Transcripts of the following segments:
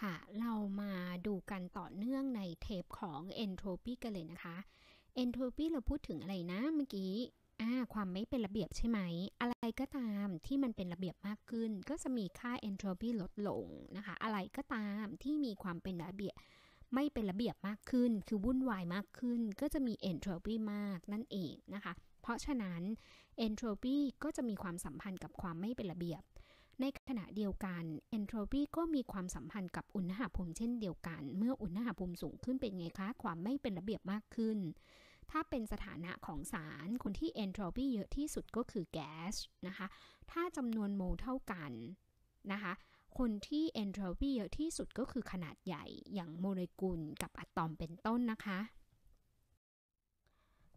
ค่ะ เรามาดูกันต่อเนื่องในเทปของ entropy กันเลยนะคะ entropy เราพูดถึงอะไรนะเมื่อกี้อ่าความไม่เป็นระเบียบใช่ไหม อะไรก็ตามที่มันเป็นระเบียบมากขึ้น ก็จะมีค่า entropy ลดลงนะคะ อะไรก็ตามที่มีความเป็นระเบียบไม่เป็นระเบียบมากขึ้น คือวุ่นวายมากขึ้น ก็จะมี entropy มากนั่นเองนะคะ เพราะฉะนั้น entropy ก็จะมีความสัมพันธ์กับความไม่เป็นระเบียบ ในขณะเดียวกัน entropy ก็มีความสัมพันธ์กับอุณหภูมิเช่นเดียวกัน เมื่ออุณหภูมิสูงขึ้นเป็นไงคะ ความไม่เป็นระเบียบมากขึ้น ถ้าเป็นสถานะของสาร คนที่ entropy เยอะที่สุดก็คือแก๊สนะคะ ถ้าจำนวนโมลเท่ากันนะคะคนที่ entropy เยอะที่สุดก็คือขนาดใหญ่อย่างโมเลกุลกับอะตอมเป็นต้นนะคะ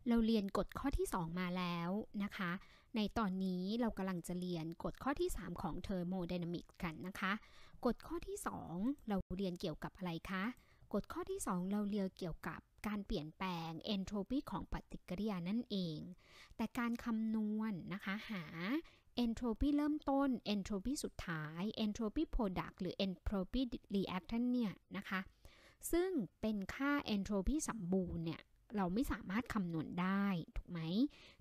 เราเรียนกฎข้อที่ 2 มาแล้วนะคะ ในตอนนี้เรากำลังจะเรียนกฎข้อที่ 3 ของ thermodynamics กันนะคะ กฎข้อที่ 2 เราเรียนเกี่ยวกับอะไรคะ กฎข้อที่ 2 เราเรียนเกี่ยวกับการเปลี่ยนแปลง entropy ของปฏิกิริยานั่นเอง แต่การคำนวณนนะคะหา entropy เริ่มต้น entropy สุดท้าย entropy product หรือ entropy reactant เนี่ยนะคะ ซึ่งเป็นค่า entropy สมบูรณ์เนี่ย เราไม่สามารถคำนวณได้ ถูกไหม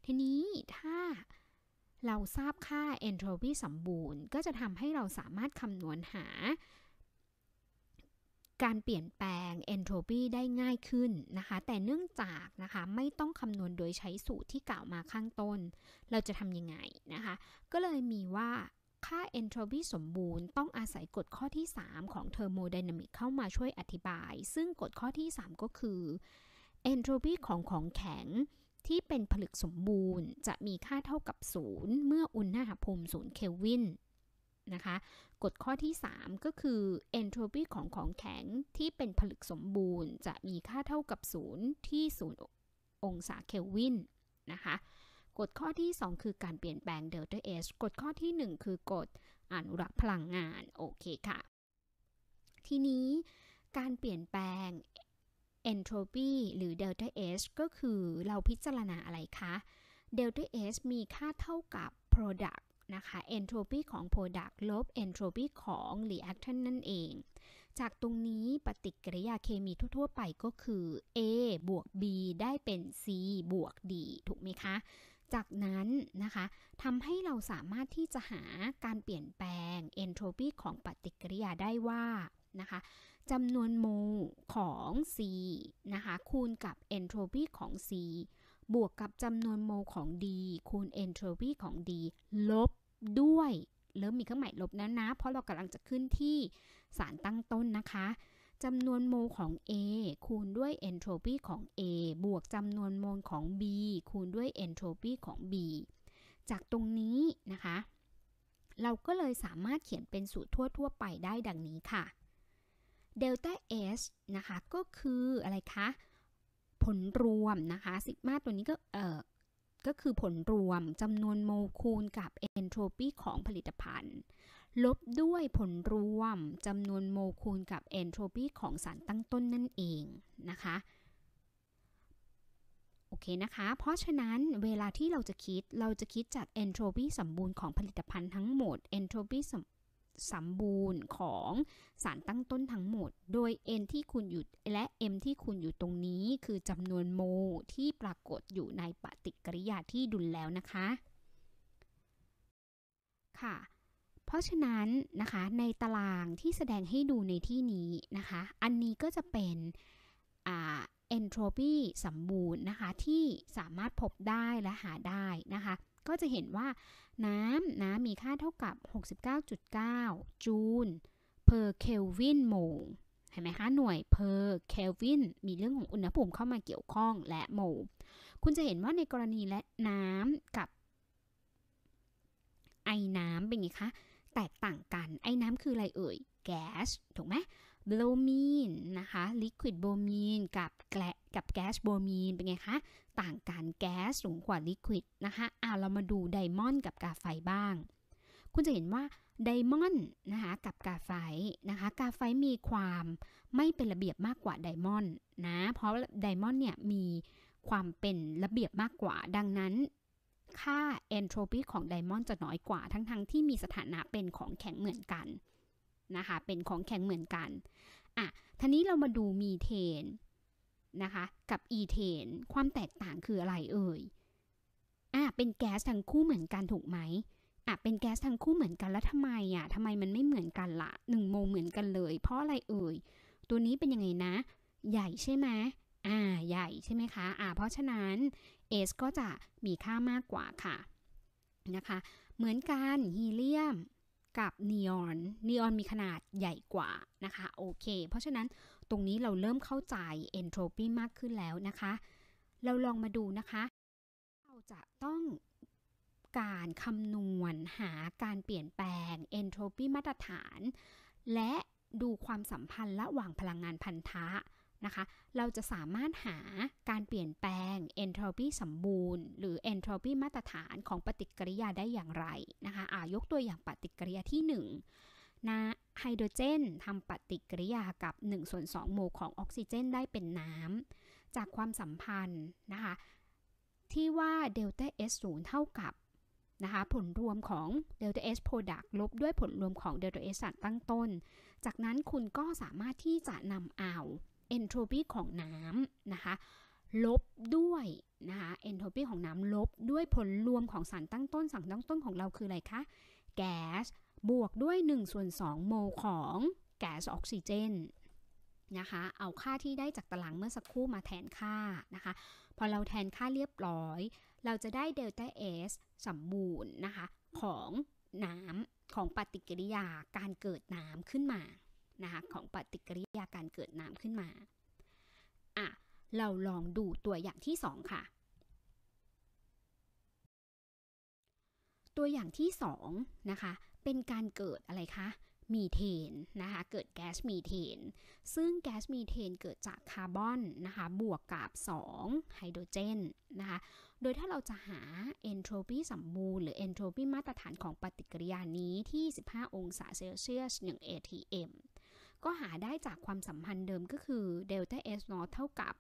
ทีนี้ถ้า เราทราบค่า entropy สมบูรณ์ ก็จะทำให้เราสามารถคำนวณหา การเปลี่ยนแปลง entropy ได้ง่ายขึ้นนะคะ แต่เนื่องจากนะคะไม่ต้องคำนวณโดยใช้สูตรที่กล่าวมาข้างต้น เราจะทำยังไงนะคะ ก็เลยมีว่าค่า entropy สมบูรณ์ต้องอาศัยกฎข้อที่ 3 ของ thermodynamics เข้ามาช่วยอธิบาย ซึ่งกฎข้อที่ 3 ก็คือ entropy ของของแข็ง ที่เป็นผลึกสมบูรณ์ จะมีค่าเท่ากับ 0 เมื่ออุณหภูมิ 0 เคลวินนะคะกฎข้อที่ 3 ก็คือ entropy ของของแข็งที่เป็นผลึกสมบูรณ์ จะมีค่าเท่ากับ 0 ที่ 0 องศาเคลวินนะคะกฎข้อที่ 2 คือการเปลี่ยนแปลง delta H กฎข้อที่ 1 คือกฎอนุรักษ์พลังงาน โอเคค่ะ ทีนี้การเปลี่ยนแปลง entropy หรือ delta H ก็คือเราพิจารณาอะไรคะ delta H มีค่าเท่ากับ product นะคะ entropy ของ product ลบ entropy ของ reactant นั่นเอง จากตรงนี้ปฏิกิริยาเคมีทั่ว ๆ ไปก็คือ A บวก B ได้เป็น C บวก D ถูกไหมคะ จากนั้นนะคะทำให้เราสามารถที่จะหาการเปลี่ยนแปลง entropy ของปฏิกิริยาได้ว่า นะคะจำนวนโมลของ C นะคะคูณกับ entropy ของ C บวกกับจำนวนโมลของ D คูณ entropy ของ D ลบด้วยเริ่มมีเครื่องหมายลบนะนะ เพราะเรากำลังจะขึ้นที่สารตั้งต้นนะคะจำนวนโมลของ A คูณด้วย entropy ของ A บวกจำนวนโมลของ B คูณด้วย entropy ของ B จากตรงนี้นะคะ เราก็เลยสามารถเขียนเป็นสูตรทั่ว ๆ ไปได้ดังนี้ค่ะ delta S นะคะก็คืออะไรคะผลรวมนะคะซิกมาตัวนี้ก็เออก็คือผลรวมจำนวนโมลคูณกับ entropy ของผลิตภัณฑ์ ลบด้วยผลรวมจำนวนโมลคูณกับ entropy ของสารตั้งต้นนั่นเองนะคะโอเคนะคะ เพราะฉะนั้นเวลาที่เราจะคิดเราจะคิดจาก entropy สมบูรณ์ของผลิตภัณฑ์ทั้งหมด entropy สม สมบูรณ์ของสารตั้งต้นทั้งหมด โดย n ที่คุณอยู่และ m ที่คุณอยู่ตรงนี้คือจำนวนโมลที่ปรากฏอยู่ในปฏิกิริยาที่ดุลแล้วนะคะ ค่ะ เพราะฉะนั้นนะคะในตารางที่แสดงให้ดูในที่นี้นะคะ อันนี้ก็จะเป็นอ่า entropy สมบูรณ์นะคะที่สามารถพบได้และหาได้นะคะ ก็จะเห็นว่าน้ำนะมีค่าเท่ากับ 69.9 จูล per Kelvin mole เห็นไหมคะ หน่วย per Kelvin มีเรื่องของอุณหภูมิเข้ามาเกี่ยวข้องและโมลคุณจะเห็นว่าในกรณีและน้ำกับ ไอ้น้ำเป็นไงคะ แตกต่างกัน ไอ้น้ำคืออะไรเอ่ย แก๊ส ถูกไหมโบรมีนนะคะ ลิควิดโบรมีนกับแกล กับแก๊สโบรมีนเป็นไงคะ ต่างกันแก๊สสูงกว่าลิควิดนะคะอ่าเรามาดูไดมอนด์กับกาไฟบ้าง คุณจะเห็นว่าไดมอนด์นะคะกับกาไฟนะคะ กาไฟมีความไม่เป็นระเบียบมากกว่าไดมอนด์นะเพราะไดมอนด์เนี่ยมีความเป็นระเบียบมากกว่า ดังนั้นค่า entropy ของไดมอนด์จะน้อยกว่าทั้งๆทที่มีสถานะเป็นของแข็งเหมือนกันนะคะเป็นของแข็งเหมือนกันอะทีนี้เรามาดูมีเทน นะคะ กับอีเทน ความแตกต่างคืออะไรเอ่ยอะเป็นแก๊สทั้งคู่เหมือนกันถูกไหมอะเป็นแก๊สทั้งคู่เหมือนกันแล้วทำไมอะทำไมมันไม่เหมือนกันละ่ะหนึ่งโมเหมือนกันเลย เพราะอะไรเอ่ย ตัวนี้เป็นยังไงนะ ใหญ่ใช่ไหมอ่า ใหญ่ใช่ไหมคะอ่าเพราะฉะนั้น S ก็จะมีค่ามากกว่าค่ะนะคะ เหมือนกันฮีเลียมกับนีออน นีออนมีขนาดใหญ่กว่านะคะ โอเค เพราะฉะนั้น ตรงนี้เราเริ่มเข้าใจเอนโทรปีมากขึ้นแล้วนะคะ เราลองมาดูนะคะ เราจะต้องการคำนวณหาการเปลี่ยนแปลงเอนโทรปีมาตรฐาน และดูความสัมพันธ์ระหว่างพลังงานพันธะนะคะ เราจะสามารถหาการเปลี่ยนแปลงเอนโทรปีสมบูรณ์ หรือเอนโทรปีมาตรฐานของปฏิกิริยาได้อย่างไรนะคะอายกตัวอย่างปฏิกิริยาที่1นะ ไฮโดรเจนทำปฏิกิริยากับ1ส่วน2โมลของออกซิเจนได้เป็นน้ำ จากความสัมพันธ์นะคะที่ว่าเดลต้า S 0 เท่ากับนะคะผลรวมของ delta S product ลบด้วยผลรวมของ delta S สารตั้งต้น จากนั้นคุณก็สามารถที่จะนำเอาเอนโทรปีของน้ำนะคะลบด้วยนะคะเอนโทรปีของน้ำลบด้วยผลรวมของสารตั้งต้นสารตั้งต้นของเราคืออะไรคะ แก๊ส บวกด้วย1ส่วน2โมลของแก๊สออกซิเจนนะคะ เอาค่าที่ได้จากตารางเมื่อสักครู่มาแทนค่านะคะ พอเราแทนค่าเรียบร้อย เราจะได้เดลต้าเอสสมบูรณ์นะคะ ของน้ำของปฏิกิริยาการเกิดน้ำขึ้นมานะคะของปฏิกิริยาการเกิดน้ำขึ้นมาอะเราลองดูตัวอย่างที่ 2 ค่ะ ตัวอย่างที่ 2 นะคะ เป็นการเกิดอะไรคะมีเทนนะคะเกิดแก๊สมีเทน ซึ่งแก๊สมีเทนเกิดจากคาร์บอนนะคะบวกกับ2ไฮโดรเจนนะคะโดยถ้าเราจะหาเอนโทรปีสมบูรณ์หรือเอนโทรปีมาตรฐานของปฏิกิริยานี้ที่ 15 องศาเซลเซียส1 atm ก็หาได้จากความสัมพันธ์เดิมก็คือเดลต้า S นอเท่ากับ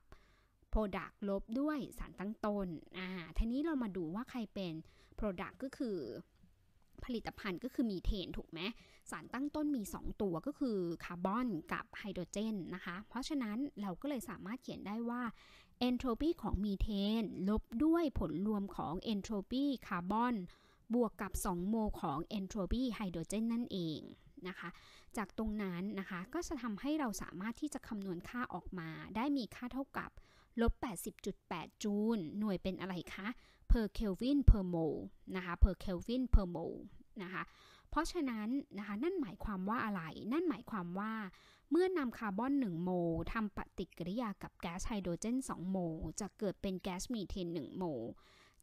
Product ลบด้วยสารตั้งต้นอ่าทีนี้เรามาดูว่าใครเป็น Product ก็คือ ผลิตภัณฑ์ก็คือมีเทนถูกไหมสารตั้งต้นมี 2 ตัวก็คือคาร์บอนกับไฮโดรเจนนะคะ เพราะฉะนั้นเราก็เลยสามารถเขียนได้ว่าเอนโทรปีของมีเทน ลบด้วยผลรวมของเอนโทรปีคาร์บอนบวกกับ 2 โมของเอนโทรปีไฮโดรเจนนั่นเองนะคะ จากตรงนั้นนะคะก็จะทำให้เราสามารถที่จะคำนวณค่าออกมาได้มีค่าเท่ากับ ลบ 80.8 จูล หน่วยเป็นอะไรคะ per Kelvin per mole นะคะ per Kelvin per mole นะคะ เพราะฉะนั้นนะคะนั่นหมายความว่าอะไร นั่นหมายความว่าเมื่อนำคาร์บอน 1 โมลทำปฏิกิริยากับแก๊สไฮโดรเจน 2 โมลจะเกิดเป็นแก๊สมีเทน 1 โมล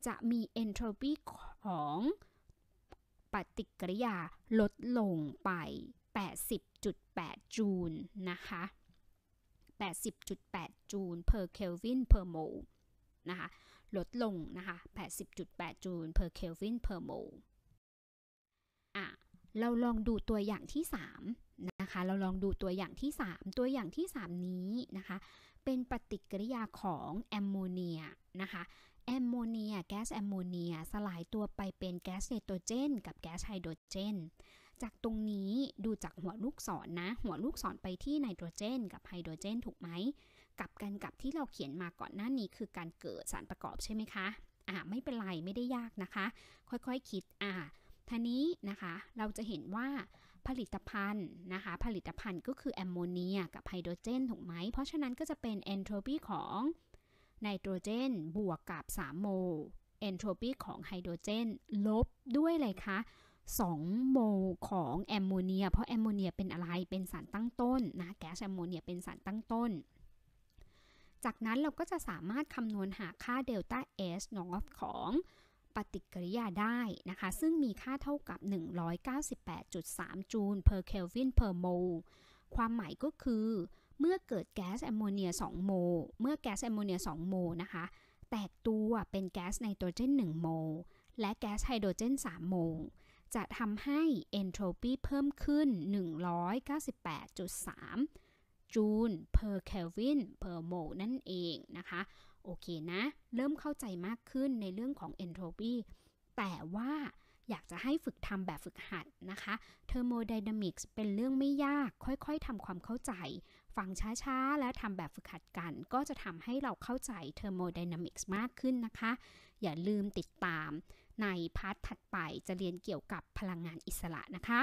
จะมีเอนโทรปีของปฏิกิริยาลดลงไป 80.8 จูลนะคะ 80.8 จูล per Kelvin per mole นะคะลดลงนะคะ 80.8 จูล per Kelvin per mole อะเราลองดูตัวอย่างที่ 3 นะคะ เราลองดูตัวอย่างที่ 3 ตัวอย่างที่ 3 นี้นะคะ เป็นปฏิกิริยาของแอมโมเนียนะคะแอมโมเนีย แก๊สแอมโมเนีย สลายตัวไปเป็นแก๊สไนโตรเจน กับแก๊สไฮโดรเจน จากตรงนี้ดูจากหัวลูกศรนนะ หัวลูกศรไปที่ไนโตรเจน กับไฮโดรเจนถูกไหมกับกันกับที่เราเขียนมาก่อนหน้านี้คือการเกิดสารประกอบใช่ไหมคะอ่าไม่เป็นไรไม่ได้ยากนะคะ ค่อยๆคคิดอ่าท่านี้นะคะเราจะเห็นว่าผลิตภัณฑ์นะคะผลิตภัณฑ์ก็คือแอมโมเนียกับไฮโดรเจนถูกไหม เพราะฉะนั้นก็จะเป็นเอนโทรปีของไนโตรเจนบวกกับ3โมลเอนโทรปีของไฮโดรเจนลบด้วยเลยคะ 2 โมลของแอมโมเนีย เพราะแอมโมเนียเป็นอะไร เป็นสารตั้งต้นนะแก๊สแอมโมเนียเป็นสารตั้งต้น จากนั้นเราก็จะสามารถคำนวณหาค่าเดลต้า S นอตของปฏิกิริยาได้นะคะ ซึ่งมีค่าเท่ากับ 198.3 จูล per Kelvin per mole ความหมายก็คือ เมื่อเกิดแก๊สแอมโมเนีย 2 โมล เมื่อแก๊สแอมโมเนีย 2 โมลนะคะ แตกตัวเป็นแก๊สไนโตรเจน 1 โมล และแก๊สไฮโดรเจน 3 โมล จะทำให้เอนโทรปีเพิ่มขึ้น 198.3 จูล per Kelvin per mole นั่นเองนะคะ โอเคนะ เริ่มเข้าใจมากขึ้นในเรื่องของเอนโทรปีแต่ว่าอยากจะให้ฝึกทำแบบฝึกหัดนะคะเทอร์โมไดนามิกส์เป็นเรื่องไม่ยาก ค่อยๆทำความเข้าใจ ฟังช้าๆ แล้วทำแบบฝึกหัดกัน ก็จะทำให้เราเข้าใจเทอร์โมไดนามิกส์มากขึ้นนะคะ อย่าลืมติดตาม ในพาร์ทถัดไปจะเรียนเกี่ยวกับพลังงานอิสระนะคะ